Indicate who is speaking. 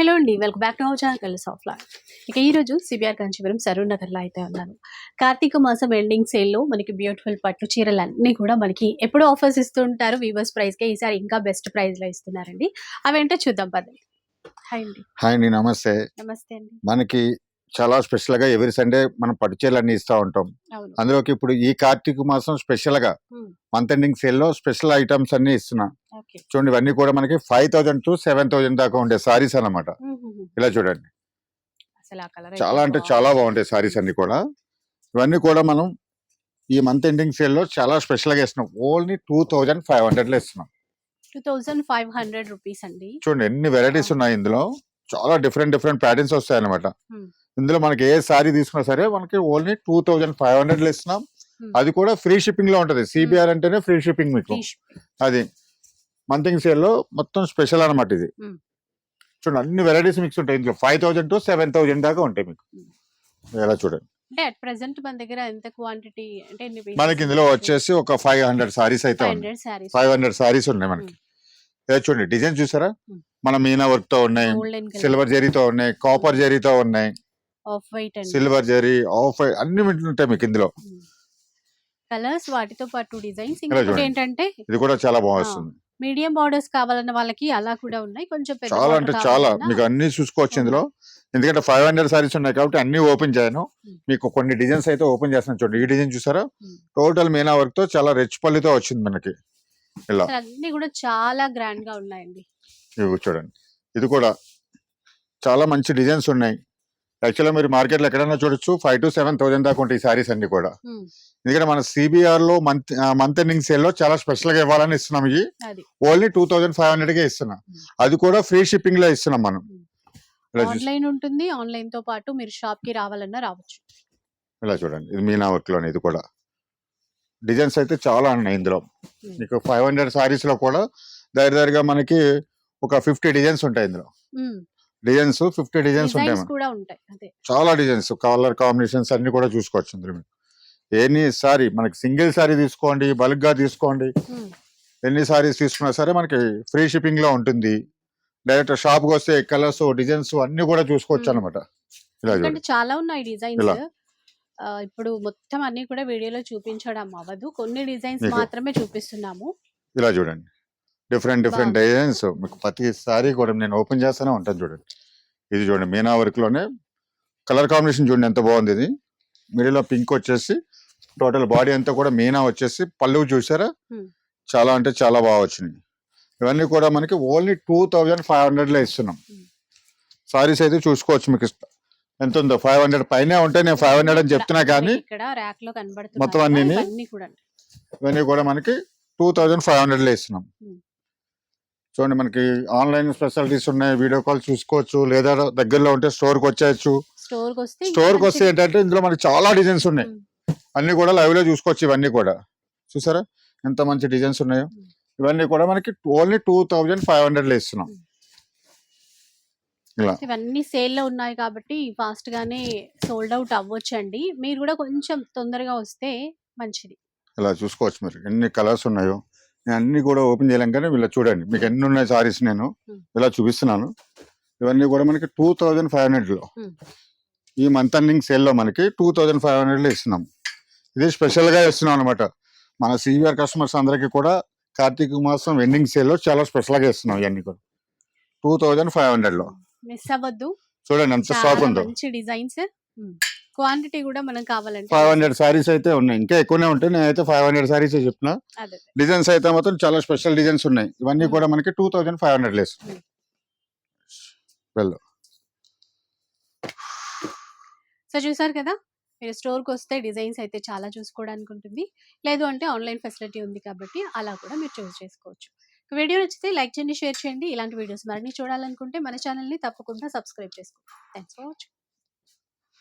Speaker 1: Hello అండి welcome back to our channel కలిసి offline ఇక ఈ రోజు సిబిఆర్ కాంచీపురం సరూర్ నగర్లో అయితే ఉన్నాను. కార్తీక మాసం ఎండింగ్ సేల్లో మనకి బ్యూటిఫుల్ పట్టు చీరలు అన్నీ కూడా మనకి ఎప్పుడూ ఆఫర్స్ ఇస్తుంటారు వీవర్స్ ప్రైస్కే ఈసారి ఇంకా బెస్ట్ ప్రైస్లో ఇస్తున్నారండి. అవేంటో చూద్దాం పదండి. హాయ్ అండి.
Speaker 2: హాయ్ అండి నమస్తే.
Speaker 1: నమస్తే అండి.
Speaker 2: మనకి చాలా స్పెషల్గా ఎవరి సండే మనం పట్టుచీరలు అన్ని ఇస్తా ఉంటాం.
Speaker 1: అవును.
Speaker 2: అందులోకి ఇప్పుడు ఈ కార్తీక మాసం
Speaker 1: స్పెషల్గా.
Speaker 2: మంత్ ఎండింగ్ సేల్లో స్పెషల్ ఐటమ్స్ అన్ని ఇస్తున్నా. చూడండి ఇవన్నీ కూడా మనకి five thousand to seven thousand దాకా ఉండే సారీస్ అన్నమాట. ఇలా చూడండి. చాలా అంటే చాలా బాగుంటాయి సారీస్ అన్ని కూడా. ఇవన్నీ కూడా మనం ఈ మంత్ ఎండింగ్ సేల్లో చాలా స్పెషల్గా ఇస్తున్నాం ఓన్లీ టూ థౌజండ్ ఫైవ్ హండ్రెడ్లో ఇస్తున్నాం
Speaker 1: two thousand five hundred rupees అండి.
Speaker 2: చూడండి ఎన్ని వెరైటీస్ ఉన్నాయి ఇందులో? చాలా డిఫరెంట్ డిఫరెంట్ ప్యాటర్న్స్ వస్తాయి అనమాట. ఇందులో మనకి ఏ సారీ తీసుకున్నా సరే మనకి ఓన్లీ టూ థౌజండ్ ఫైవ్ హండ్రెడ్లో ఇస్తున్నాం. అది కూడా ఫ్రీ షిప్పింగ్లో ఉంటది. సిబిఆర్ అంటేనే ఫ్రీ షిప్పింగ్ మీకు. అది. మంతింగ్ సేల్లో మొత్తం స్పెషల్ అనమాట ఇది. చూడండి అన్ని వెరైటీస్ మిక్స్ ఉంటాయి ఇందులో. Five thousand to seven thousand దాకా ఉంటాయి మీకు. ఎలా చూడండి.
Speaker 1: అంటే అట్ ప్రెసెంట్ మన దగ్గర ఎంత క్వాంటిటీ అంటే ఎన్ని
Speaker 2: మనకి ఇందులో వచ్చేసి ఒక ఫైవ్ హండ్రెడ్ సారీస్ అయితే
Speaker 1: ఫైవ్ హండ్రెడ్
Speaker 2: సారీస్. ఉన్నాయి మనకి. చూడండి డిజైన్ చూసారా. మన మీనా వర్క్తో ఉన్నాయి సిల్వర్ జరీతో ఉన్నాయి కాపర్ జరీతో ఉన్నాయి.
Speaker 1: వైట్
Speaker 2: సిల్వర్ జరీ ఆఫ్ అన్ని ఉంటాయి మీకు ఇందులో.
Speaker 1: కలర్స్ వాటితో పాటు డిజైన్స్. ఏంటంటే
Speaker 2: ఇది కూడా చాలా బాగుంది
Speaker 1: మీడియం బార్డర్స్ కావాలన్న వాళ్ళకి అలా కూడా ఉన్నాయి. కొంచెం పెద్ద
Speaker 2: చాలా అంటే చాలా. మీకు అన్ని చూసుకోవచ్చు ఇందులో. ఎందుకంటే ఫైవ్ హండ్రెడ్ సారీస్ ఉన్నాయి కాబట్టి అన్ని ఓపెన్ చేయను. మీకు కొన్ని డిజైన్స్ అయితే ఓపెన్ చేస్తాను చూడండి. ఈ డిజైన్ చూసారా. టోటల్ మీనా వర్క్తో చాలా రిచ్ పల్లితో వచ్చింది మనకి. ఇలా.
Speaker 1: అన్ని కూడా చాలా గ్రాండ్గా ఉన్నాయండి.
Speaker 2: ఇవి చూడండి. ఇది కూడా చాలా మంచి డిజైన్స్ ఉన్నాయి. యాక్చువల్గా మీరు మార్కెట్లో ఎక్కడైనా చూడొచ్చు. ఫైవ్ టు సెవెన్ థౌసండ్ దాకా ఉంటాయి సారీస్ అన్ని కూడా. ఎందుకంటే మన సిబిఆర్లో మంత్ మంత్ ఎండింగ్ సేల్లో చాలా స్పెషల్గా ఇవ్వాలని ఇస్తున్నాం ఇవి. ఓన్లీ టూ థౌసండ్ ఫైవ్ హండ్రెడ్గా ఇస్తున్నాం. అది కూడా ఫ్రీ షిప్పింగ్లో ఇస్తున్నాం మనం.
Speaker 1: ఆన్లైన్ ఉంటుంది. ఆన్లైన్తో పాటు మీరు షాప్కి రావాలన్నా రావచ్చు.
Speaker 2: ఇలా చూడండి. ఇది మీనా వర్క్లోనే ఇది కూడా. డిజైన్స్ అయితే చాలా ఉన్నాయి ఇందులో. మీకు ఫైవ్ హండ్రెడ్ సారీస్లో కూడా దగ్గర దగ్గరగా మనకి ఒక ఫిఫ్టీ డిజైన్స్ ఉంటాయి ఇందులో. డిజైన్స్ ఫిఫ్టీ డిజైన్స్ ఉంటాయి చాలా డిజైన్స్ కలర్ కాంబినేషన్స్ అన్ని కూడా చూసుకోవచ్చు ఇందులో మీకు ఎన్ని సారీ మనకి సింగిల్ సారీ తీసుకోండి బల్క్గా తీసుకోండి. ఎన్ని సారీస్ తీసుకున్నా సరే మనకి ఫ్రీ షిప్పింగ్లో ఉంటుంది. డైరెక్ట్ షాప్కి వస్తే కలర్స్ డిజైన్స్ అన్ని కూడా చూసుకోవచ్చు. అనమాట
Speaker 1: చాలా ఉన్నాయి డిజైన్స్. ఇప్పుడు మొత్తం అన్ని కూడా వీడియోలో చూపించడం అవ్వదు. కొన్ని డిజైన్స్ మాత్రమే చూపిస్తున్నాము.
Speaker 2: ఇలా చూడండి. డిఫరెంట్ డిఫరెంట్ డిజైన్స్ మీకు ప్రతి సారీ కూడా నేను ఓపెన్ చేస్తూనే ఉంటాను చూడండి. ఇది చూడండి మీనా వర్క్లోనే కలర్ కాంబినేషన్ చూడండి ఎంత బాగుంది ఇది. మిడిల్ పింక్ వచ్చేసి టోటల్ బాడీ అంతా కూడా మీనా వచ్చేసి పళ్ళు చూసారా. చాలా అంటే చాలా బాగా వచ్చినాయి. ఇవన్నీ కూడా మనకి ఓన్లీ టూ థౌజండ్ ఫైవ్ హండ్రెడ్లో ఇస్తున్నాం. సారీస్ అయితే చూసుకోవచ్చు మీకు ఎంత ఉందో ఫైవ్ హండ్రెడ్ పైనే ఉంటే నేను ఫైవ్ హండ్రెడ్ అని చెప్తున్నా కానీ మొత్తం
Speaker 1: కదా,
Speaker 2: అన్నిని?
Speaker 1: ఇవన్నీ కూడా.
Speaker 2: మనకి టూ థౌజండ్ ఫైవ్ హండ్రెడ్లో ఇస్తున్నాం. చూడండి మనకి ఆన్లైన్ ఫెసిలిటీస్ ఉన్నాయి వీడియో కాల్ చూసుకోవచ్చు లేదా దగ్గరలో ఉంటే స్టోర్కి వచ్చేయచ్చు.
Speaker 1: స్టోర్కి వస్తే.
Speaker 2: ఏంటంటే ఇందులో మనకి చాలా డిజైన్స్ ఉన్నాయి. అన్ని కూడా లైవ్లో చూసుకోవచ్చు ఇవన్నీ కూడా. చూసారా? ఎంత మంచి డిజైన్స్ ఉన్నాయో. ఇవన్నీ కూడా మనకి ఓన్లీ టూ థౌజండ్ ఫైవ్ హండ్రెడ్లో ఇస్తున్నాం.
Speaker 1: ఇవన్నీ సేల్లో ఉన్నాయి కాబట్టి ఫాస్ట్ గానే సోల్డ్ అవుట్ అవ్వచ్చండి. మీరు కూడా కొంచెం తొందరగా వస్తే మంచిది.
Speaker 2: ఇలా చూసుకోవచ్చు మీరు. ఎన్ని కలర్స్ ఉన్నాయో. నేను అన్ని కూడా ఓపెన్ చేయలేం కానీ ఇలా చూడండి. మీకు ఎన్ని ఉన్నాయి సారీస్ నేను. ఇలా చూపిస్తున్నాను. ఇవన్నీ కూడా మనకి టూ థౌజండ్ ఫైవ్ హండ్రెడ్లో.
Speaker 1: Hmm.
Speaker 2: ఈ మంత్ ఎండింగ్ సేల్లో మనకి టూ థౌజండ్ ఫైవ్ హండ్రెడ్లో ఇస్తున్నాం. ఇది స్పెషల్గా ఇస్తున్నాం అనమాట మన సీనియర్ కస్టమర్స్ అందరికి కూడా కార్తీక మాసం ఎండింగ్ సేల్లో చాలా స్పెషల్గా ఇస్తున్నాం ఇవన్నీ కూడా. టూ థౌజండ్ ఫైవ్ హండ్రెడ్లో.
Speaker 1: మిస్ అవ్వద్దు.
Speaker 2: చూడండి ఎంత స్టాక్ ఉందో.
Speaker 1: మంచి డిజైన్స్ క్వాంటిటీ కూడా మనం కావాలంటే
Speaker 2: ఫైవ్ హండ్రెడ్ సారీస్ అయితే ఉన్నాయి. ఇంకా ఎక్కువనే ఉంటాయి నేనైతే ఫైవ్ హండ్రెడ్ సారీస్ చెప్తున్నా.
Speaker 1: అదే.
Speaker 2: డిజైన్స్ అయితే మాత్రం చాలా స్పెషల్ డిజైన్స్ ఉన్నాయి. ఇవన్నీ. కూడా మనకి two thousand five hundred less. వెళ్ళు.
Speaker 1: సో చూసారు కదా మీరు స్టోర్కి వస్తే డిజైన్స్ అయితే చాలా చూసుకోవడానికి ఉంటుంది. లేదు అంటే ఆన్లైన్ ఫెసిలిటీ ఉంది కాబట్టి అలా కూడా మీరు చూస్ చేసుకోవచ్చు. వీడియో నచ్చితే లైక్ చేయండి షేర్ చేయండి. ఇలాంటి వీడియోస్ మరిన్ని చూడాలనుకుంటే మన ఛానల్ని తప్పకుండా సబ్స్క్రైబ్ చేసుకోండి. Thanks for watching.